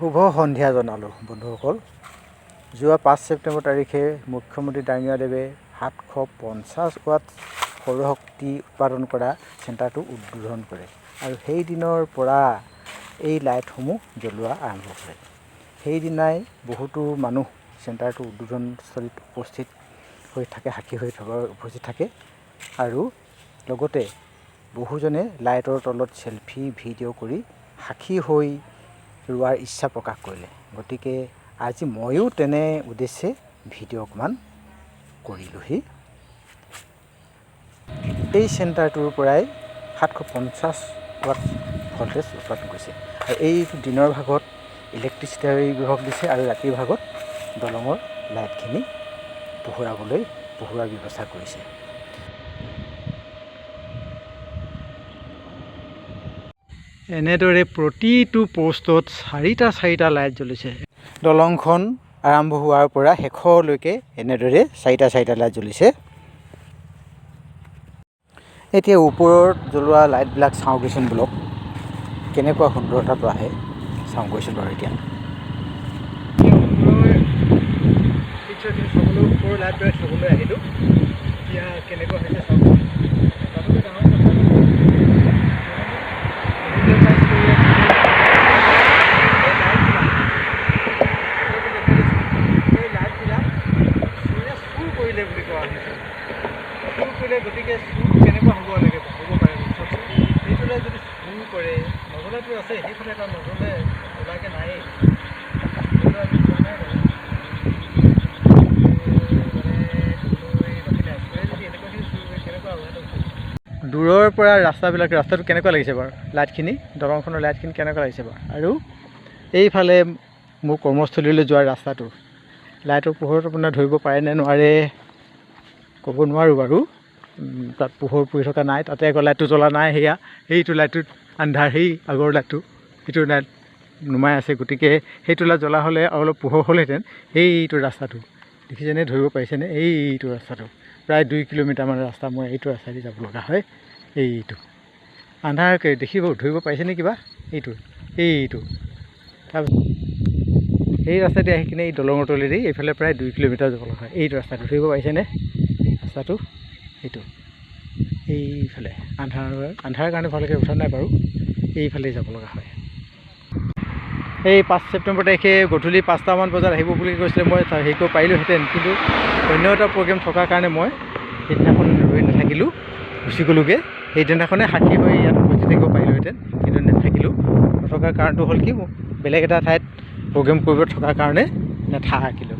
শুভ সন্ধিয়া জনালোঁ, বন্ধুসকল। যোৱা পাঁচ ছেপ্টেম্বৰ তাৰিখে মুখ্যমন্ত্ৰী ডাঙৰীয়াদেৱে সাতশ পঞ্চাছ ৱাট সৌৰশক্তি উৎপাদন কৰা চেণ্টাৰটো উদ্বোধন কৰে আৰু সেই দিনৰ পৰা এই লাইটসমূহ জ্বলোৱা আৰম্ভ কৰে। সেইদিনাই বহুতো মানুহ চেণ্টাৰটো উদ্বোধনস্থলীত উপস্থিত হৈ থাকে, সাক্ষী হৈ থকা, উপস্থিত থাকে আৰু লগতে বহুজনে লাইটৰ তলত চেলফি, ভিডিঅ' কৰি সাক্ষী হৈ ৰোৱাৰ ইচ্ছা প্ৰকাশ কৰিলে। গতিকে আজি ময়ো তেনে উদ্দেশ্যে ভিডিঅ' অকণমান কৰিলোঁহি। এই চেণ্টাৰটোৰ পৰাই সাতশ পঞ্চাছ ৱাট ভল্টেজ উৎপাদন কৰিছে। আৰু এই দিনৰ ভাগত ইলেক্ট্ৰিচিটি বিভাগ দিছে আৰু ৰাতিৰ ভাগত দলঙৰ লাইটখিনি পোহৰাবলৈ পোহৰোৱাৰ ব্যৱস্থা কৰিছে। এনেদৰে প্ৰতিটো প'ষ্টত চাৰিটা চাৰিটা লাইট জ্বলিছে। দলংখন আৰম্ভ হোৱাৰ পৰা শেষলৈকে এনেদৰে চাৰিটা চাৰিটা লাইট জ্বলিছে। এতিয়া ওপৰত জ্বলোৱা লাইটবিলাক চাওঁগৈচোন বোলক। কেনেকুৱা সুন্দৰতাটো আহে চাওঁগৈচোন বাৰু এতিয়া। ওপৰৰ লাইটবিলাক চাবলৈ আহিলোঁ। এতিয়া কেনেকুৱা হৈছে চাওকচোন তাতোকৈ ডাঙৰ কথা এই লাইটবিলাক চোৰে চুৰ কৰিলে বুলি কোৱা শুনিছোঁ চুৰ কৰিলে গতিকে চুৰ কেনেকুৱা হ'ব লাগে হ'ব পাৰে? সেইটোলে যদি চুৰ কৰে নজনাটো আছে সেইফালে এটা আমি পোৱা নাই দূৰৰ পৰা ৰাস্তাবিলাক ৰাস্তাটো কেনেকুৱা লাগিছে বাৰু? লাইটখিনি দলংখনৰ লাইটখিনি কেনেকুৱা লাগিছে বাৰু? আৰু এইফালে মোৰ কৰ্মস্থলীলৈ যোৱাৰ ৰাস্তাটো। লাইটৰ পোহৰত আপোনাৰ ধৰিব পাৰে নে নোৱাৰে ক'ব নোৱাৰোঁ বাৰু। তাত পোহৰ পৰি থকা নাই তাতে আকৌ লাইটটো জ্বলা নাই সেয়া সেইটো লাইটটোত আন্ধাৰ সেই আগৰ লাইটটো সেইটো লাইট নুমাই আছে গতিকে সেইটো লাইট জ্বলা হ'লে অলপ পোহৰ হ'লহেঁতেন সেইটো ৰাস্তাটো। দেখিছেনে ধৰিব পাৰিছেনে? এইটো ৰাস্তাটো। প্ৰায় দুই কিলোমিটাৰমান ৰাস্তা মই এইটো ৰাস্তাইদি যাব লগা হয় এইটো। আন্ধাৰকৈ দেখিব ধৰিব পাৰিছেনে কিবা? এইটো এইটো। তাৰপিছত এই ৰাস্তাদি আহি কিনে এই দলঙৰ তলেদি এইফালে প্ৰায় দুই কিলোমিটাৰ যাব লগা হয়। এইটো ৰাস্তাটো ধৰিব পাৰিছেনে? ৰাস্তাটো। এইটো। এইফালে আন্ধাৰ আন্ধাৰ কাৰণে ভালকৈ উঠা নাই বাৰু। এইফালে যাব লগা হয়। এই পাঁচ ছেপ্টেম্বৰ তাৰিখে গধূলি পাঁচটামান বজাত আহিব বুলি কৈছিলে মই হেৰি কৰিব পাৰিলোঁহেঁতেন। কিন্তু অন্য এটা প্ৰগ্ৰেম থকাৰ কাৰণে মই সেইদিনাখন ৰৈ নাথাকিলোঁ গুচি গ'লোগৈ। সেইদিনাখনে সাক্ষী হৈ ইয়াত উপস্থিত থাকিব পাৰিলোঁহেঁতেন কিন্তু নাথাকিলোঁ। নথকাৰ কাৰণটো হ'ল কি বেলেগ এটা ঠাইত প্ৰগ্ৰেম কৰিব থকাৰ কাৰণে নাথাকিলোঁ।